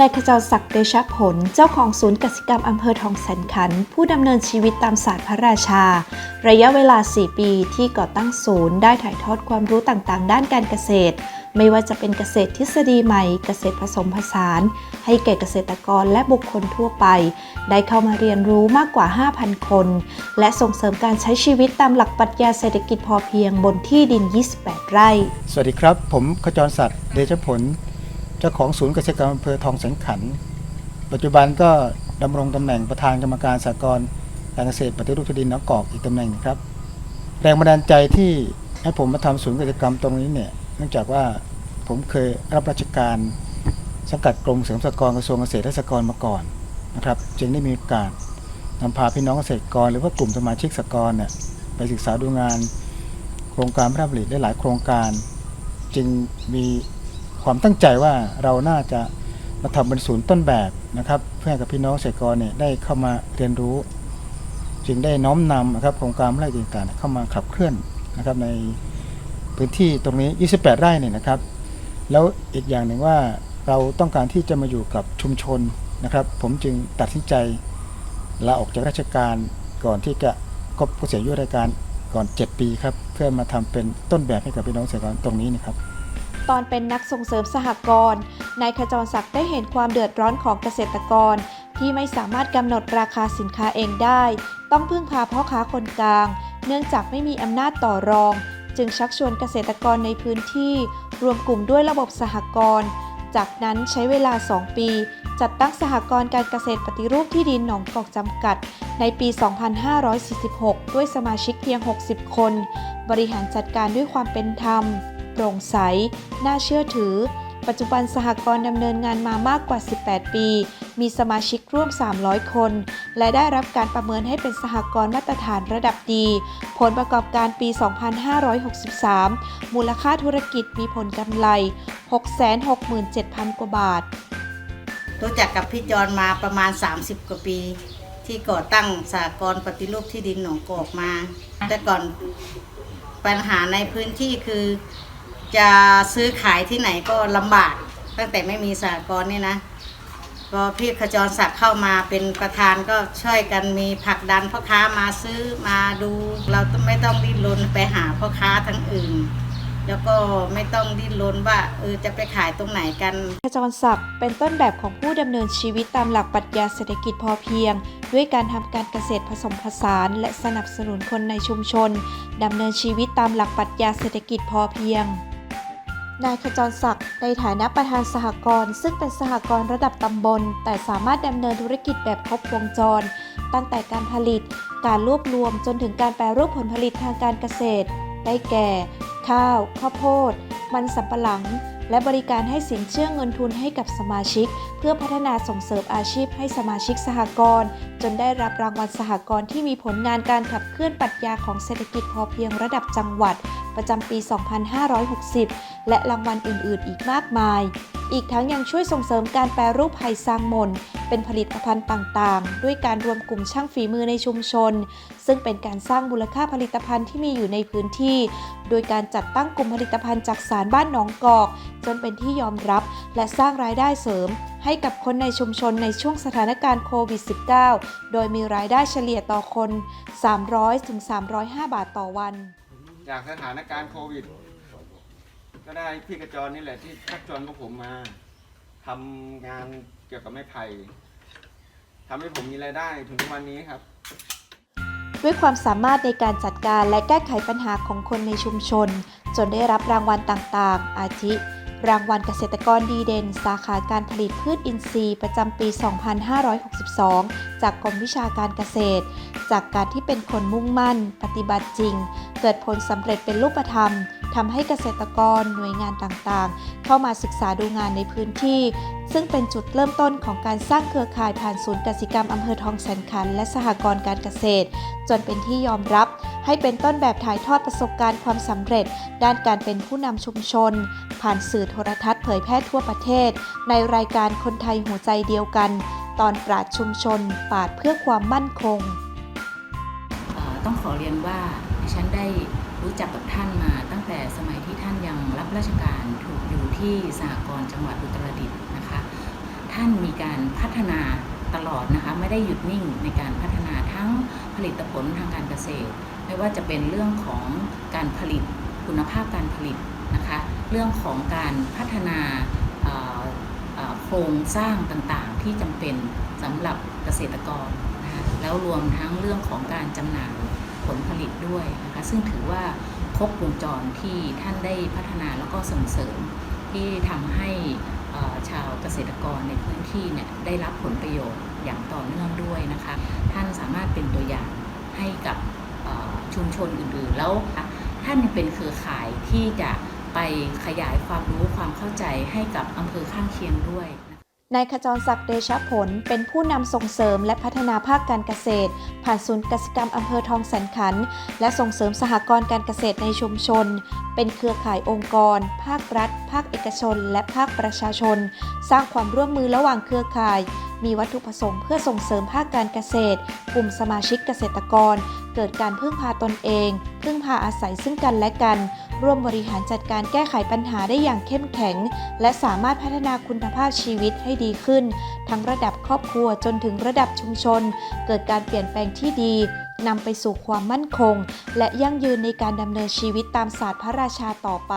นายขจรศักดิ์เดชผล เจ้าของศูนย์กสิกรรมอำเภอทองแสนขัน ผู้ดำเนินชีวิตตามศาสตร์พระราชา ระยะเวลา 4 ปีที่ก่อตั้งศูนย์ ได้ถ่ายทอดความรู้ต่างๆ ด้านการเกษตร ไม่ว่าจะเป็นเกษตรทฤษฎีใหม่ เกษตรผสมผสาน ให้แก่เกษตรกรและบุคคลทั่วไป ได้เข้ามาเรียนรู้มากกว่า 5,000 คน และส่งเสริมการใช้ชีวิตตามหลักปรัชญาเศรษฐกิจพอเพียงบนที่ดิน 28 ไร่ สวัสดีครับ ผมขจรศักดิ์เดชผล เจ้าของศูนย์เกษตรกรรมอำเภอทองแสนขัน ปัจจุบันก็ดำรงตำแหน่งประธานกรรมการสหกรณ์การเกษตรปฏิรูปที่ดินน้องกอกอีกตำแหน่งหนึงครับ แรงบันดาลใจที่ให้ผมมาทำศูนย์เกษตรกรรมตรงนี้เนี่ยเนื่องจากว่าผมเคยรับราชการสังกัดกรมเสริมสกรกระทรวงเกษตรและสหกรณ์มาก่อนนะครับ จึงได้มีโอกาสนำพาพี่น้องเกษตรกร หรือว่ากลุ่มสมาชิกสหกรณ์เนี่ยไปศึกษาดูงาน โครงการพระราชดำริได้หลายโครงการ จึงมี ความตั้งใจว่าเราน่าจะมาทำเป็นศูนย์ต้นแบบนะครับเพื่อกับพี่น้องเกษตรกรเนี่ยได้เข้ามาเรียนรู้ จึงได้น้อมนำนะครับโครงการพระราชดำริต่างๆ เข้ามาขับเคลื่อนนะครับในพื้นที่ตรงนี้ 28 ไร่เนี่ยนะครับ แล้วอีกอย่างหนึ่งว่าเราต้องการที่จะมาอยู่กับชุมชนนะครับ ผมจึงตัดสินใจลาออกจากราชการก่อนที่จะครบเกษียณอายุราชการก่อน 7 ปีครับเพื่อมาทำเป็นต้นแบบให้กับพี่น้องเกษตรกรตรงนี้นะครับ ตอนเป็นนักส่งเสริมสหกรณ์นายขจรศักดิ์ได้เห็นความเดือดร้อนของเกษตรกร ที่ไม่สามารถกำหนดราคาสินค้าเองได้ ต้องพึ่งพาพ่อค้าคนกลาง เนื่องจากไม่มีอำนาจต่อรอง จึงชักชวนเกษตรกรในพื้นที่ รวมกลุ่มด้วยระบบสหกรณ์จากนั้นใช้เวลา 2 ปี จัดตั้งสหกรณ์การเกษตรปฏิรูปที่ดินหนองกอกจำกัด ในปี 2546 ด้วยสมาชิกเพียง 60 คน บริหารจัดการด้วยความเป็นธรรม โปร่งใส น่าเชื่อถือ ปัจจุบันสหกรณ์ดำเนินงานมามากกว่า 18 ปี มีสมาชิกร่วม 300 คน และได้รับการประเมินให้เป็นสหกรณ์มาตรฐานระดับดี ผลประกอบการปี 2563 มูลค่าธุรกิจมีผลกำไร 667,000 กว่าบาท รู้จักกับพี่จรมาประมาณ 30 กว่าปีที่ก่อตั้งสากรณ์ปฏิรูปที่ดินหนองกอกมา แต่ก่อนปัญหาในพื้นที่คือ จะซื้อขายที่ไหนก็ลำบาก ตั้งแต่ไม่มีสากรณ์เนี่ยนะพอพี่ขจรศักดิ์เข้ามาเป็นประธานก็ช่วยกันมีผลักดันพ่อค้ามาซื้อมาดู เราไม่ต้องดิ้นรนไปหาพ่อค้าทั้งอื่น แล้วก็ไม่ต้องดิ้นรนว่าเออจะไปขายตรงไหนกันขจรศักดิ์เป็นต้นแบบของผู้ดำเนินชีวิตตามหลักปรัชญาเศรษฐกิจพอเพียง ด้วยการทำการเกษตรผสมผสาน และสนับสนุนคนในชุมชนดำเนินชีวิตตามหลักปรัชญาเศรษฐกิจพอเพียง นายขจรศักดิ์ในฐานะประธานสหกรณ์ซึ่งเป็นสหกรณ์ระดับตำบล แต่สามารถดำเนินธุรกิจแบบครบวงจร ตั้งแต่การผลิต การรวบรวมจนถึงการแปรรูปผลผลิตทางการเกษตร ได้แก่ ข้าว ข้าวโพด มันสำปะหลัง และบริการให้สินเชื่อเงินทุนให้กับสมาชิกเพื่อพัฒนาส่งเสริมอาชีพให้สมาชิกสหกรณ์จนได้รับรางวัลสหกรณ์ที่มีผลงานการขับเคลื่อนปรัชญาของเศรษฐกิจพอเพียงระดับจังหวัด ประจำปี 2560 และรางวัลอื่น ๆ อีกมากมาย อีกทั้งยังช่วยส่งเสริมการแปรรูปไผ่สร้างมนเป็นผลิตภัณฑ์ต่างๆ ด้วยการรวมกลุ่มช่างฝีมือในชุมชน ซึ่งเป็นการสร้างมูลค่าผลิตภัณฑ์ที่มีอยู่ในพื้นที่ โดยการจัดตั้งกลุ่มผลิตภัณฑ์จากสารบ้านหนองกอก จนเป็นที่ยอมรับและสร้างรายได้เสริมให้กับคนในชุมชนในช่วงสถานการณ์โควิด -19 โดยมีรายได้เฉลี่ยต่อคน 300-305 บาทต่อวัน จากสถานการณ์โควิด ก็ได้พี่กระจรนี่แหละที่ชักชวนพวกผมมาทำงานเกี่ยวกับไม้ไผ่ทำให้ผมมีรายได้ถึงทุกวันนี้ครับด้วยความสามารถในการจัดการและแก้ไขปัญหาของคนในชุมชน จนได้รับรางวัลต่างๆ อาทิ รางวัลเกษตรกรดีเด่น สาขาการผลิตพืชอินทรีย์ประจำปี 2562 จากกรมวิชาการเกษตร จากการที่เป็นคนมุ่งมั่น ปฏิบัติจริง เกิดผลสำเร็จเป็นรูปธรรม ทำให้เกษตรกรหน่วยงานต่างๆ เข้ามาศึกษาดูงานในพื้นที่ ซึ่งเป็นจุดเริ่มต้นของการสร้างเครือข่ายผ่านศูนย์กสิกรรมอำเภอทองแสนขันและสหกรณ์การเกษตร จนเป็นที่ยอมรับ ให้เป็นต้นแบบถ่ายทอดประสบการณ์ความสำเร็จ ด้านการเป็นผู้นำชุมชน ผ่านสื่อโทรทัศน์เผยแพร่ทั่วประเทศ ในรายการคนไทยหัวใจเดียวกัน ตอนปราดชุมชนปราดเพื่อความมั่นคง ต้องขอเรียนว่าดิฉันได้รู้จักกับท่านมา แต่สมัยที่ท่านยังรับราชการถูกอยู่ที่สหกรณ์จังหวัดอุตรดิตถ์นะคะ ท่านมีการพัฒนาตลอดนะคะไม่ได้หยุดนิ่งในการพัฒนาทั้งผลิตผลทางการเกษตร ไม่ว่าจะเป็นเรื่องของการผลิตคุณภาพการผลิตนะคะเรื่องของการพัฒนาโครงสร้างต่างๆ ที่จำเป็นสำหรับเกษตรกรนะคะแล้วรวมทั้งเรื่องของการจำหน่ายผลผลิตด้วย นะคะซึ่งถือว่าครบวงจรที่ท่านได้พัฒนาแล้วก็ส่งเสริมที่ทำให้ชาวเกษตรกรในพื้นที่เนี่ยได้รับผลประโยชน์อย่างต่อเนื่องด้วยนะคะ ท่านสามารถเป็นตัวอย่างให้กับชุมชนอื่นๆ แล้วท่านยังเป็นเครือข่ายที่จะไปขยายความรู้ความเข้าใจให้กับอำเภอข้างเคียงด้วย นายขจรศักดิ์เดชผล เป็นผู้นำส่งเสริมและพัฒนาภาคการเกษตร ผ่านศูนย์กสิกรรมอำเภอทองแสนขัน และส่งเสริมสหกรณ์การเกษตรในชุมชน เป็นเครือข่ายองค์กร ภาครัฐ ภาคเอกชน และภาคประชาชน สร้างความร่วมมือระหว่างเครือข่าย มีวัตถุประสงค์เพื่อส่งเสริมภาคการเกษตร กลุ่มสมาชิกเกษตรกร เกิดการพึ่งพาตนเอง พึ่งพาอาศัยซึ่งกันและกัน ร่วมบริหารจัดการแก้ไขปัญหาได้อย่างเข้มแข็ง และสามารถพัฒนาคุณภาพชีวิตให้ดีขึ้น ทั้งระดับครอบครัวจนถึงระดับชุมชน เกิดการเปลี่ยนแปลงที่ดีนำไปสู่ความมั่นคง และยั่งยืนในการดำเนินชีวิตตามศาสตร์พระราชาต่อไป